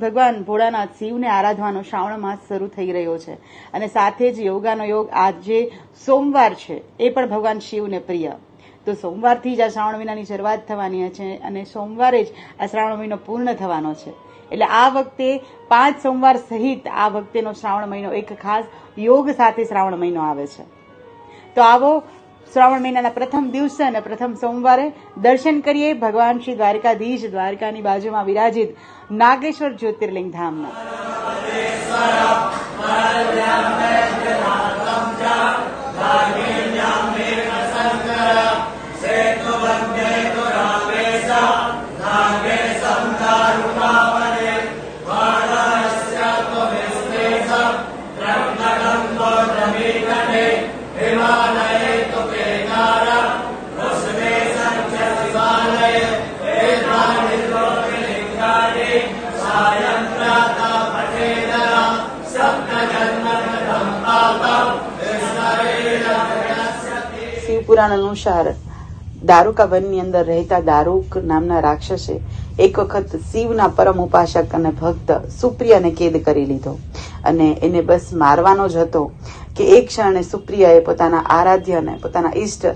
ભગવાન ભોળાનાથ શિવને આરાધવાનો શ્રાવણ માસ શરૂ થઈ રહ્યો છે. અને સાથે જ યોગાનો યોગ આજે સોમવાર છે. એ પણ ભગવાન શિવને પ્રિય. તો સોમવારથી જ આ શ્રાવણ મહિનાની શરૂઆત થવાની છે અને સોમવારે જ આ શ્રાવણ મહિનો પૂર્ણ થવાનો છે. એટલે આ વખતે પાંચ સોમવાર સહિત આ વખતેનો શ્રાવણ મહિનો એક ખાસ યોગ સાથે શ્રાવણ મહિનો આવે છે. તો આવો શ્રાવણ મહિનાના પ્રથમ દિવસે અને પ્રથમ સોમવારે દર્શન કરીએ. ભગવાન શ્રી દ્વારકાધીશ દ્વારકાની બાજુમાં વિરાજિત નાગેશ્વર જ્યોતિર્લિંગ ધામના. શિવપુરાણ અનુસાર દારૂકા વનની અંદર રહેતા દારૂક નામના રાક્ષસે એક વખત શિવના પરમ ઉપાસક અને ભક્ત સુપ્રિયાને કેદ કરી લીધો. અને એને બસ મારવાનો જ હતો કે એક ક્ષણે સુપ્રિયાએ પોતાના આરાધ્ય પોતાના ઈષ્ટ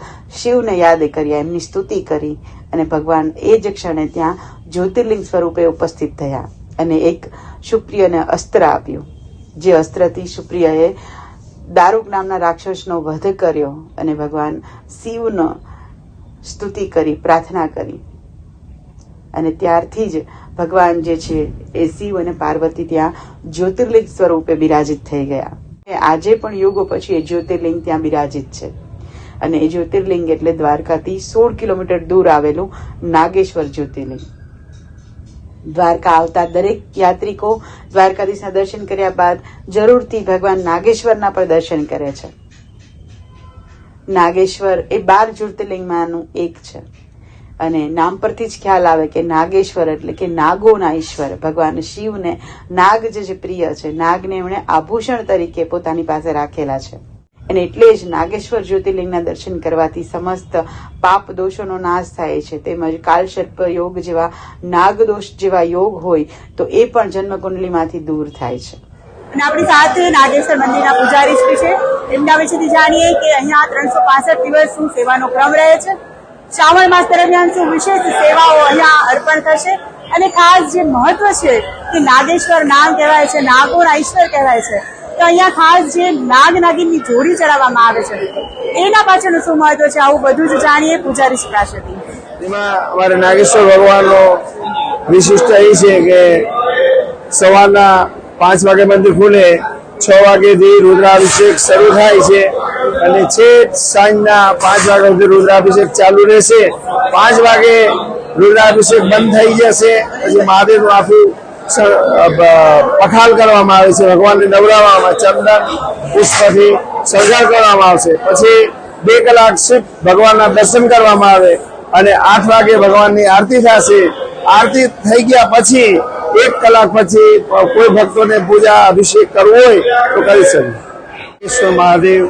શિવને યાદ કર્યા, એમની સ્તુતિ કરી અને ભગવાન એ જ ક્ષણે ત્યાં જ્યોતિર્લિંગ સ્વરૂપે ઉપસ્થિત થયા અને એક સુપ્રિયાને અસ્ત્ર આપ્યું. જે અસ્ત્રથી સુપ્રિયાએ દારૂક નામના રાક્ષસનો વધ કર્યો અને ભગવાન શિવનો સ્તુતિ કરી, પ્રાર્થના કરી. અને ત્યારથી જ ભગવાન જે છે એ શિવ અને પાર્વતી ત્યાં જ્યોતિર્લિંગ સ્વરૂપે બિરાજિત થઈ ગયા. આજે પણ યુગો પછી એ જ્યોતિર્લિંગ ત્યાં બિરાજિત છે. અને એ જ્યોતિર્લિંગ એટલે દ્વારકાથી સોળ કિલોમીટર દૂર આવેલું નાગેશ્વર જ્યોતિર્લિંગ. દ્વારકા આવતા દરેક યાત્રિકો દ્વારકાધીશના દર્શન કર્યા બાદ જરૂરથી ભગવાન નાગેશ્વરના પણ દર્શન કરે છે. નાગેશ્વર એ બાર જ્યોતિર્લિંગમાંનું એક છે. અને નામ પરથી જ ખ્યાલ આવે કે નાગેશ્વર એટલે કે નાગોના ઈશ્વર. ભગવાન શિવને નાગ જે પ્રિય છે, નાગને એમણે આભૂષણ તરીકે પોતાની પાસે રાખેલા છે. અને એટલે જ નાગેશ્વર જ્યોતિર્લિંગના દર્શન કરવાથી સમસ્ત પાપ દોષોનો નાશ થાય છે. તેમજ કાલસર્પ યોગ જેવા નાગદોષ જેવા યોગ હોય તો એ પણ જન્મકુંડલીમાંથી દૂર થાય છે. અને આપણી સાથે નાગેશ્વર મંદિરના પૂજારી શ્રી છે. એમના વિશેથી જાણીએ કે અહીંયા ત્રણસો પાસઠ દિવસ શું સેવાનો ક્રમ રહે છે. શ્રાવણ માસ દરમિયાન શું વિશેષ સેવાઓ અહીંયા અર્પણ થશે? અને ખાસ જે મહત્વ છે કે નાગેશ્વર નામ કહેવાય છે નાગોના ઈશ્વર કહેવાય છે. તો અહીંયા ખાસ જે નાગ નાગિનની જોડી ચડાવવામાં આવે છે, એના પાછળનું શું મહત્વ છે, આવું બધું જ જાણીએ પૂજારી પાસેથી એમાં અમારે નાગેશ્વર ભગવાનનો વિશિષ્ટ એ છે કે સવારના પાંચ વાગે મંદિર ખુલે, છ વાગેથી રુદ્રાભિષેક શરૂ થાય છે અને છેક સાંજના પાંચ વાગ્યા સુધી રુદ્રાભિષેક ચાલુ રહેશે. પાંચ વાગે રુદ્રાભિષેક બંધ થઈ જશે, પછી મહાદેવનું આખું પખાલ કરવામાં આવે છે, ભગવાનને નવરાવવામાં ચંદન, પુષ્પથી શણગાર કરવામાં આવશે. પછી બે કલાક શિવ ભગવાનના દર્શન કરવામાં આવે અને આઠ વાગે ભગવાનની આરતી થશે. આરતી થઈ ગયા પછી એક કલાક પછી કોઈ ભક્તોને પૂજા, અભિષેક કરવો હોય તો કરી શકે. વિશ્વ મહાદેવ,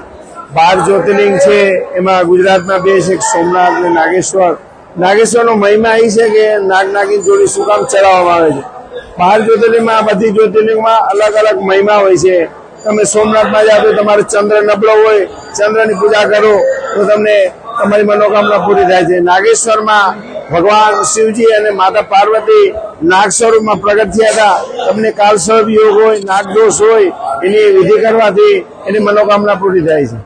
બાર જ્યોતિર્લિંગ છે, એમાં ગુજરાતમાં બે છે સોમનાથ અને નાગેશ્વર. નાગેશ્વરનો મહિમા એ છે કે નાગ નાગીન જોડી શું કામ ચડાવવામાં આવે છે. બાર જ્યોતિર્લિંગમાં બધી જ્યોતિર્લિંગમાં અલગ અલગ મહિમા હોય છે. તમે સોમનાથમાં જાઓ તો તમારે ચંદ્ર નબળો હોય, ચંદ્રની પૂજા કરો, તો તમને તમારી મનોકામના પૂરી થાય છે. નાગેશ્વરમાં ભગવાન શિવજી અને માતા પાર્વતી નાગ સ્વરૂપમાં પ્રગટ થયા હતા. તમને કાલ સ્વરૂપ યોગ હોય નાગદોષ હોય, એની વિધિ કરવાથી એની મનોકામના પૂરી થાય છે.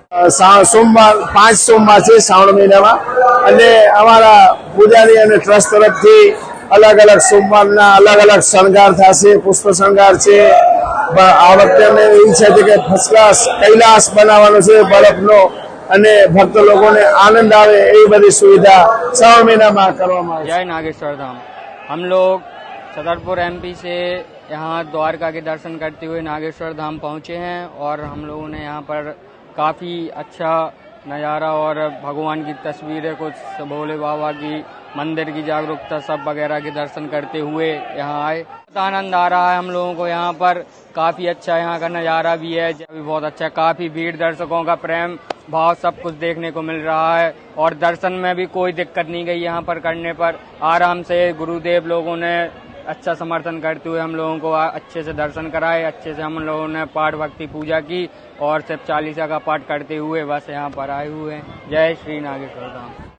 સોમવાર, પાંચ સોમવાર છે શ્રાવણ મહિનામાં. અને અમારા પૂજારી અને ટ્રસ્ટ તરફથી અલગ અલગ સોમવારના અલગ અલગ શણગાર થશે પુષ્પ શણગાર છે બ- આ વખતે અમે એવી ઈચ્છા છે કે ફર્સ્ટ ક્લાસ કૈલાસ બનાવવાનો છે બરફનો અને ભક્ત લોકોને આનંદ આવે એવી બધી સુવિધા શ્રાવણ મહિનામાં કરવામાં આવે છે जय नागेश्वर धाम हम लोग छतरपुर एमपी से यहाँ द्वारका के दर्शन करते हुए नागेश्वर धाम पहुँचे हैं और हम लोगों ने यहाँ पर काफ़ी अच्छा नज़ारा और भगवान की तस्वीरें कुछ भोले बाबा की मंदिर की जागरूकता सब वगैरह के दर्शन करते हुए यहाँ आए। आनंद आ रहा है हम लोगों को यहाँ पर। काफ़ी अच्छा यहाँ का नज़ारा भी है। भी बहुत अच्छा काफ़ी भीड़ दर्शकों का प्रेम भाव सब कुछ देखने को मिल रहा है। और दर्शन में भी कोई दिक्कत नहीं गई यहाँ पर करने पर। आराम से गुरुदेव लोगों ने अच्छा समर्थन करते हुए हम लोगों को अच्छे से दर्शन कराए। अच्छे से हम लोगों ने पाठ भक्ति पूजा की और सिर्फ़ चालीसा का पाठ करते हुए बस यहाँ पर आए हुए हैं। जय श्री नागेश्वर धाम।